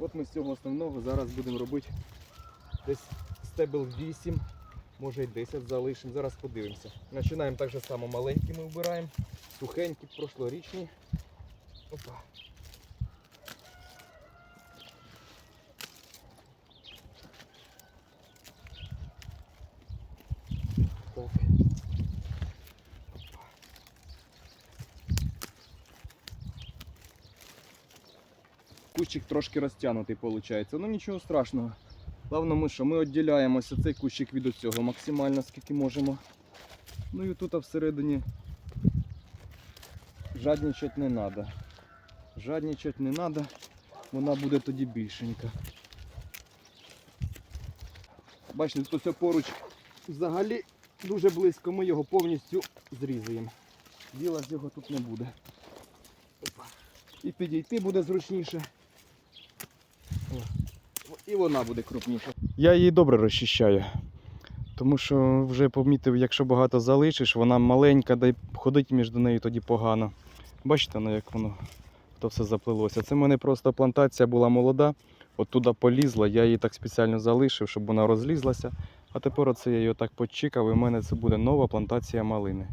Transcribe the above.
От ми з цього основного зараз будемо робити десь стебел 8, може й 10 залишимо. Зараз подивимося. Починаємо так же само маленькі ми вбираємо, сухенькі, прошлорічні. Опа. Так. Кущик трошки розтягнутий виходить. Ну нічого страшного. Головне, ми що ми відділяємося цей кущик від цього максимально скільки можемо. Ну і тут всередині жадничати не треба. Жадничати не треба, вона буде тоді більшенька. Бачите, тут ось поруч взагалі дуже близько, ми його повністю зрізаємо. Діла з його тут не буде. І підійти буде зручніше. І вона буде крупніша. Я її добре розчищаю. Тому що вже помітив, якщо багато залишиш, вона маленька, да ходить між нею тоді погано. Бачите, ну, як воно то все заплилося. Це в мене просто плантація була молода, от туди полізла, я її так спеціально залишив, щоб вона розлізлася. А тепер оце я її так почікав, і в мене це буде нова плантація малини.